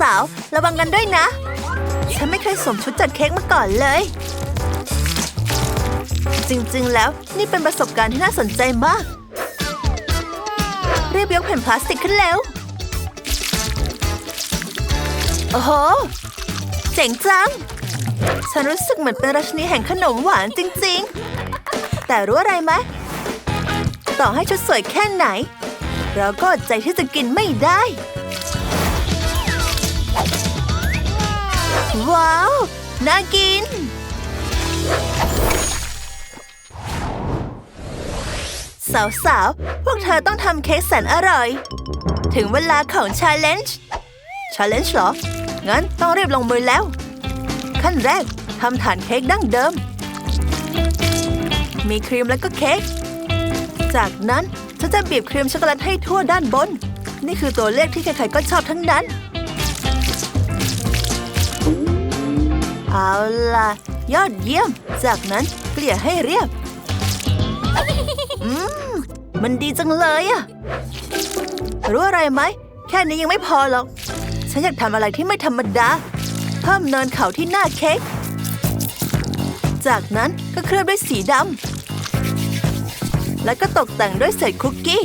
สาวๆ ระวังกันด้วยนะ ฉันไม่เคยสวมชุดจัดเค้กมาก่อนเลย จริงๆ แล้วนี่เป็นประสบการณ์ที่น่าสนใจมากรีบยกแผ่นพลาสติกขึ้นแล้ว โอ้โห เจ๋งจัง ฉันรู้สึกเหมือนเป็นราชนีแห่งขนมหวานจริงๆ แต่รู้อะไรไหม ต่อให้ชุดสวยแค่ไหน เราก็อดใจที่จะกินไม่ได้ ว้าว น่ากิน สาวๆ พวกเธอต้องทำเค้กแสนอร่อย ถึงเวลาของ Challenge Challenge เหรอ งั้นต้องรีบลงมือแล้ว ขั้นแรกทำฐานเค้กดั้งเดิม มีครีมและก็เค้ก จากนั้นฉันจะบีบครีมช็อกโกแลตให้ทั่วด้านบน นี่คือตัวเลขที่ใครๆก็ชอบทั้งนั้น เอาล่ะ ยอดเยี่ยม จากนั้นเกลี่ยให้เรียบ อืม มันดีจังเลยอะรู้อะไรไหม แค่นี้ยังไม่พอหรอก ฉันอยากทำอะไรที่ไม่ธรรมดา เพิ่มเนินเขาที่หน้าเค้ก จากนั้นก็เคลือบด้วยสีดำ แล้วก็ตกแต่งด้วยเศษคุกกี้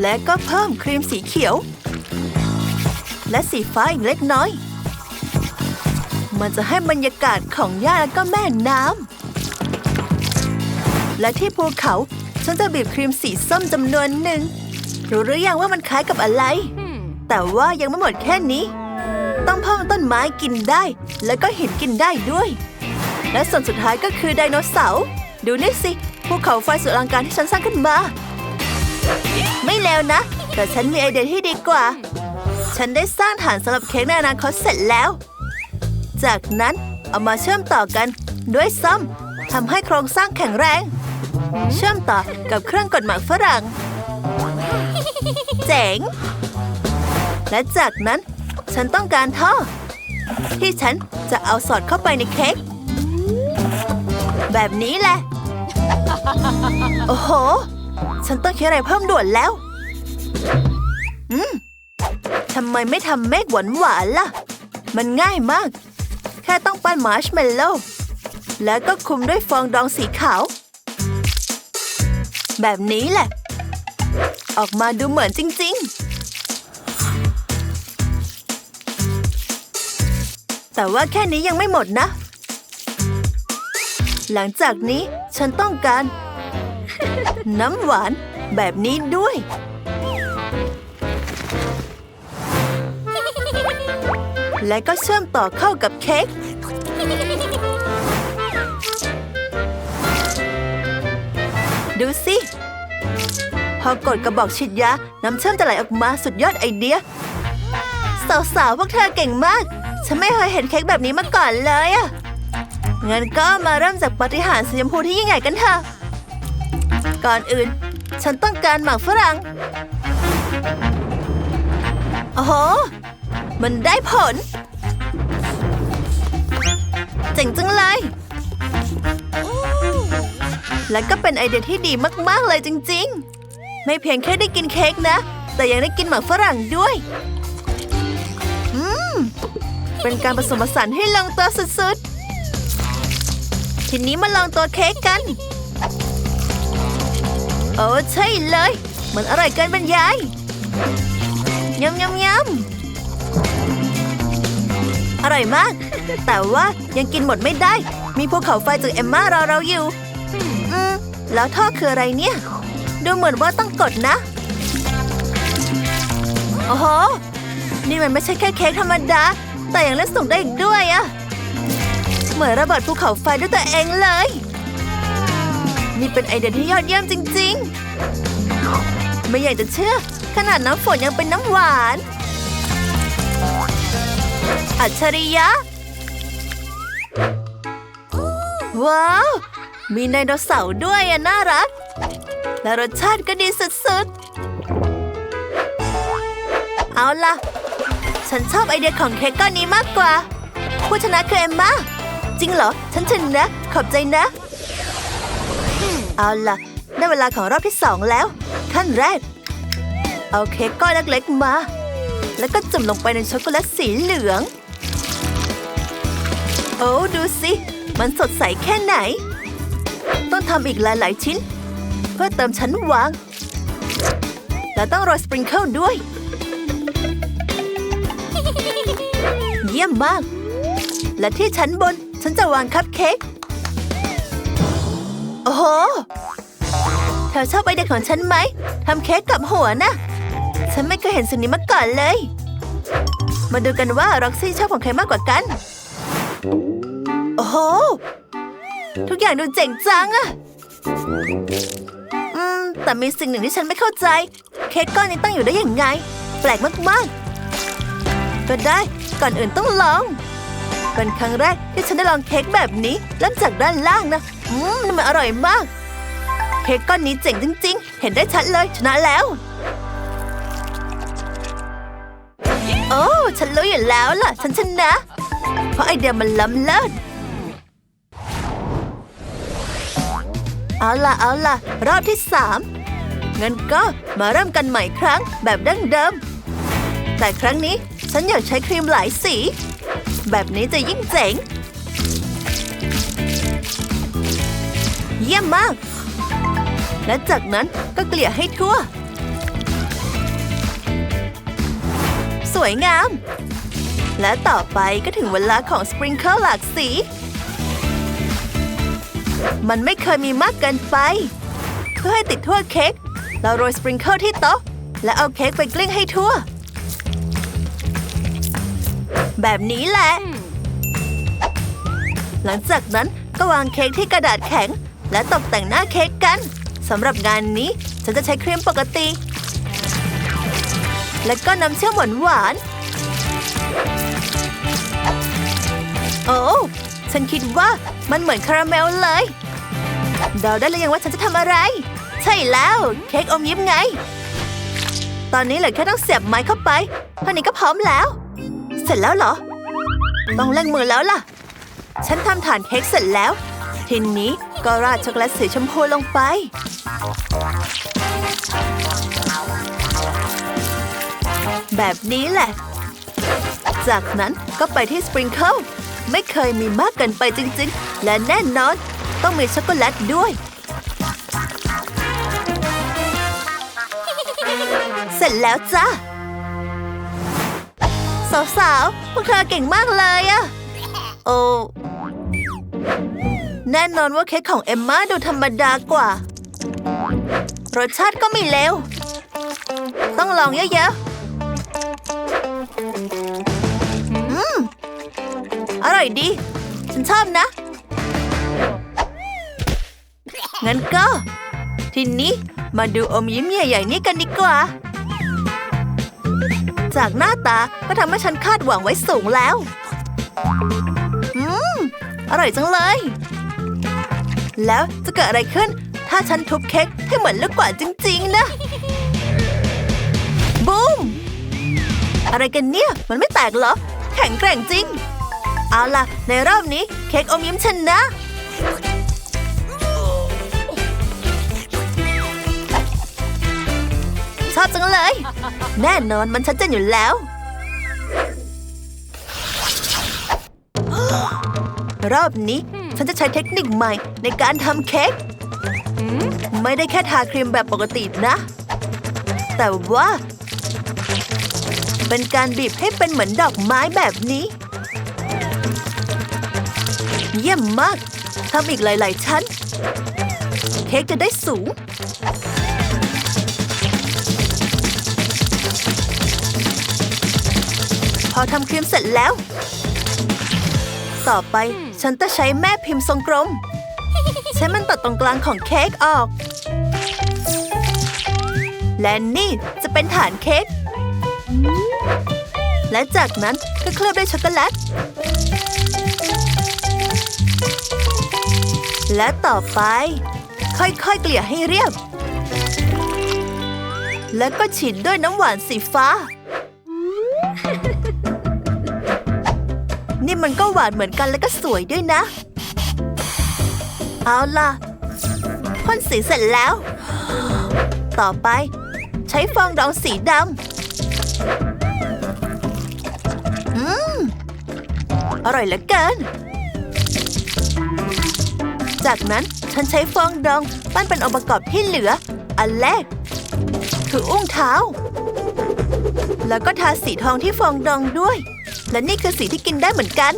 และก็เพิ่มครีมสีเขียว และสีฟ้าอีกเล็กน้อย มันจะให้บรรยากาศของหญ้าและก็แม่น้ำ และที่ภูเขา ฉันจะบีบครีมสีส้มจำนวนหนึ่ง รู้หรือยังว่ามันคล้ายกับอะไร แต่ว่ายังไม่หมดแค่นี้ ต้องเพิ่มต้นไม้กินได้ แล้วก็หินกินได้ด้วย และส่วนสุดท้ายก็คือไดโนเสาร์ดูนี่สิภูเขาไฟสุดอลังการที่ฉันสร้างขึ้นมา ไม่แล้วนะ แต่ฉันมีไอเดียที่ดีกว่า ฉันได้สร้างฐานสำหรับเค้กในอนาคตเสร็จแล้ว จากนั้นเอามาเชื่อมต่อกันด้วยซ้ำทำให้โครงสร้างแข็งแรง เชื่อมต่อกับเครื่องกดหมากฝรั่ง เจ๋ง และจากนั้นฉันต้องการท่อ ที่ฉันจะเอาสอดเข้าไปในเค้กแบบนี้แหละ โอ้โห ฉันต้องคิดอะไรเพิ่มด่วนแล้ว อืม ทำไมไม่ทำเมฆหวานหวานล่ะ มันง่ายมาก แค่ต้องปั้นมาร์ชเมลโล่แล้วก็คลุมด้วยฟองดองสีขาว แบบนี้แหละ ออกมาดูเหมือนจริง ๆ แต่ว่าแค่นี้ยังไม่หมดนะ หลังจากนี้ฉันต้องการ น้ำหวานแบบนี้ด้วย และก็เชื่อมต่อเข้ากับเค้กดูสิ พอกดกระบอกฉีดยา น้ำเชื่อมจะไหลออกมาสุดยอดไอเดีย สาวๆ พวกเธอเก่งมาก ฉันไม่เคยเห็นเค้กแบบนี้มาก่อนเลยอะงั้นก็มาเริ่มจากปฏิหาริย์สีชมพูที่ยิ่งใหญ่กันเถอะ ก่อนอื่น ฉันต้องการหมากฝรั่ง โอ้โห มันได้ผล เจ๋งจังเลย และก็เป็นไอเดียที่ดีมากๆเลยจริง ๆ ไม่เพียงแค่ได้กินเค้กนะ แต่ยังได้กินหมากฝรั่งด้วยอืมเป็นการผสมผสานให้ลงตัวสุดๆ ทีนี้มาลองตัวเค้กกัน โอ้ใช่เลย มันอร่อยเกินบรรยายยำยำยำ อร่อยมาก แต่ว่ายังกินหมดไม่ได้ มีภูเขาไฟจากเอมม่ารอเราอยู่ อืมแล้วท่อคืออะไรเนี่ย ดูเหมือนว่าต้องกดนะ โอ้โห นี่มันไม่ใช่แค่เค้กธรรมดา แต่ยังเล่นส่งได้อีกด้วยอะเหมือนระเบิดภูเขาไฟด้วยตัวเองเลย นี่เป็นไอเดียที่ยอดเยี่ยมจริง ๆ ไม่อยากจะเชื่อ ขนาดน้ำฝนยังเป็นน้ำหวาน อัจฉริยะ ว้าว มีไดโนเสาร์ด้วยอะน่ารัก และรสชาติก็ดีสุดๆ เอาล่ะ ฉันชอบไอเดียของเค้กก้อนนี้มากกว่า ผู้ชนะคือเอมมาจริงเหรอ ฉันชนะ ขอบใจนะ เอาล่ะ ได้เวลาของรอบที่สองแล้ว ขั้นแรก เอาเค้กก้อนเล็กๆมา แล้วก็จุ่มลงไปในช็อกโกแลตสีเหลือง โอ้ดูสิ มันสดใสแค่ไหน ต้องทำอีกหลายๆชิ้น เพื่อเติมชั้นวาง แล้วต้องโรยสปริงเกิลด้วย เยี่ยมมาก และที่ชั้นบนฉันจะวางคัพเค้กโอ้โหเธอชอบไอเดียของฉันไหมทำเค้กกับหัวนะ ฉันไม่เคยเห็นสิ่งนี้มาก่อนเลย มาดูกันว่าร็อกซี่ชอบของใครมากกว่ากัน โอ้โห ทุกอย่างดูเจ๋งจังอะอืม แต่มีสิ่งหนึ่งที่ฉันไม่เข้าใจ เค้กก้อนนี้ตั้งอยู่ได้ยังไง แปลกมากๆ ก็ได้ ก่อนอื่นต้องลอง เป็นครั้งแรกที่ฉันได้ลองเค้กแบบนี้เริ่มจากด้านล่างนะ อืม มันอร่อยมาก เค้กก้อนนี้เจ๋งจริง ๆ เห็นได้ชัดเลยชนะแล้ว โอ้ฉันรู้อยู่แล้วล่ะ ฉันชนะ เพราะไอเดียมันล้ำเลิศเอาล่ะเอาล่ะ รอบที่สามงั้นก็มาเริ่มกันใหม่ครั้งแบบดั้งเดิม แต่ครั้งนี้ฉันอยากใช้ครีมหลายสี แบบนี้จะยิ่งเจ๋ง เยี่ยมมาก และจากนั้นก็เกลี่ยให้ทั่ว วยงาม และต่อไปก็ถึงเวลาของสปริงเกิลหลากสี มันไม่เคยมีมากเกินไป เพื่อให้ติดทั่วเค้กเราโรยสปริงเกิลที่โต๊ะ และเอาเค้กไปกลิ้งให้ทั่ว แบบนี้แหละ หลังจากนั้นก็วางเค้กที่กระดาษแข็ง และตกแต่งหน้าเค้กกันสำหรับงานนี้ฉันจะใช้ครีมปกติ และก็น้ำเชื่อมหวานหวาน โอ้ ฉันคิดว่ามันเหมือนคาราเมลเลยเดาได้เลยยังว่าฉันจะทำอะไร ใช่แล้วเค้กอมยิ้มไง ตอนนี้เหลือแค่ต้องเสียบไม้เข้าไปเท่านี้ก็พร้อมแล้ว เสร็จแล้วเหรอ ต้องเล่งมือแล้วล่ะ ฉันทำฐานเค้กเสร็จแล้ว ทีนี้ก็ราดช็อกโกแลตสีชมพูลงไป แบบนี้แหละ จากนั้นก็ไปที่สปริงเกิลไม่เคยมีมากเกินไปจริงๆ และแน่นอน ต้องมีช็อกโกแลตด้วย เสร็จแล้วจ้าสาวๆ พวกเธอเก่งมากเลยอะโอ้แน่นอนว่าเค้กของเอมมาดูธรรมดากว่า รสชาติก็ไม่เลวต้องลองเยอะๆ ร่อยดี ฉันชอบนะ งั้นก็ ทีนี้มาดูอมยิ้มใหญ่ๆนี่กันดีกว่า จากหน้าตาก็ทำให้ฉันคาดหวังไว้สูงแล้ว อืม อร่อยจังเลย แล้วจะเกิดอะไรขึ้น ถ้าฉันทุบเค้กให้เหมือนลูกกวาดจริง ๆ นะบูมอะไรกันเนี่ย มันไม่แตกเหรอ แข็งแกร่งจริง เอาล่ะ ในรอบนี้เค้กอมยิ้มชนะ ชอบจังเลย แน่นอนมันชัดเจนอยู่แล้ว รอบนี้ ฉันจะใช้เทคนิคใหม่ในการทำเค้กไม่ได้แค่ทาครีมแบบปกตินะ แต่ว่า เป็นการบีบให้เป็นเหมือนดอกไม้แบบนี้ เยี่ยมมากทำอีกหลาย ๆ ชั้น เค้กจะได้สูง พอทำครีมเสร็จแล้ว ต่อไปฉันจะใช้แม่พิมพ์ทรงกลม ใช้มันตัดตรงกลางของเค้กออก และนี่จะเป็นฐานเค้กและจากนั้นก็เคลือบด้วยช็อกโกแลต และต่อไป ค่อยๆ เกลี่ยให้เรียบ แล้วก็ฉีดด้วยน้ำหวานสีฟ้า นี่มันก็หวานเหมือนกันแล้วก็สวยด้วยนะ เอาล่ะพ่นสีเสร็จแล้ว ต่อไป ใช้ฟองดองสีดำ อืม อร่อยเหลือเกิน จากนั้นฉันใช้ฟองดองปั้นเป็นองค์ประกอบที่เหลือ อันแรก คืออุ้งเท้า แล้วก็ทาสีทองที่ฟองดองด้วย และนี่คือสีที่กินได้เหมือนกัน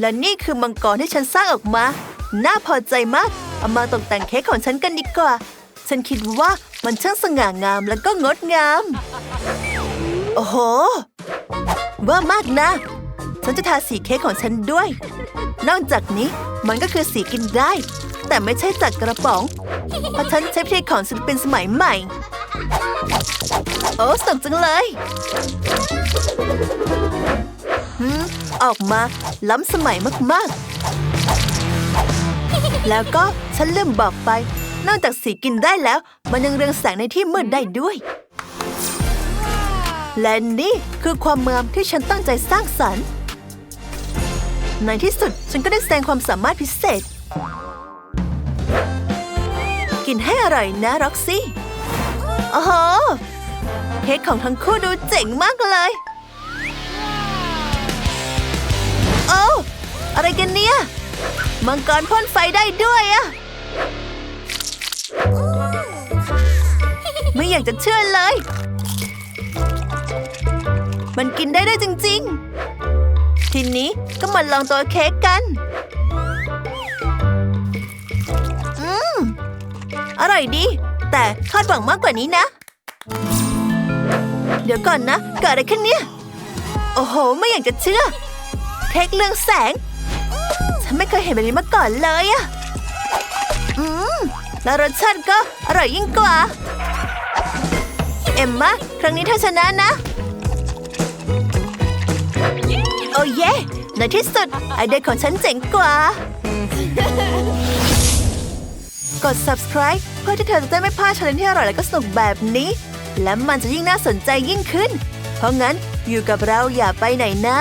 และนี่คือมังกรที่ฉันสร้างออกมา น่าพอใจมาก เอามาตกแต่งเค้กของฉันกันดีกว่า ฉันคิดว่ามันช่างสง่างามและก็งดงาม โอ้โห ว่ามากนะ ฉันจะทาสีเค้กของฉันด้วย นอกจากนี้มันก็คือสีกินได้ แต่ไม่ใช่จากกระป๋อง เพราะฉันใช้วิธีของศิลปินสมัยใหม่ โอ้สนุกจังเลยออกมาล้ำสมัยมากๆ แล้วก็ฉันลืมบอกไป นอกจากสีกินได้แล้ว มันยังเรืองแสงในที่มืดได้ด้วย และนี่คือความงามที่ฉันตั้งใจสร้างสรรค์ ในที่สุดฉันก็ได้แสดงความสามารถพิเศษ กินให้อร่อยนะร็อกซี่โอ้โหเค้กของทั้งคู่ดูเจ๋งมากเลย โอ้ อะไรกันเนี่ย มังกรพ่นไฟได้ด้วยอะไม่อยากจะเชื่อเลย มันกินได้ด้วยจริง ๆ ทีนี้ก็มาลองตัวเค้กกัน อืม อร่อยดี แต่คาดหวังมากกว่านี้นะ เดี๋ยวก่อนนะ เกิดอะไรขึ้นเนี่ย โอ้โห ไม่อยากจะเชื่อ เค้กเรืองแสง ฉันไม่เคยเห็นแบบนี้มาก่อนเลยอะอืม แล้วรสชาติก็อร่อยยิ่งกว่า เอ็มมาครั้งนี้เธอชนะนะ เย่ในที่สุด ไอเดียของฉันเจ๋งกว่า กด subscribe เพื่อที่เธอจะได้ไม่พลาดชาเลนจ์ที่อร่อยและก็สนุกแบบนี้ และมันจะยิ่งน่าสนใจยิ่งขึ้น เพราะงั้นอยู่กับเราอย่าไปไหนนะ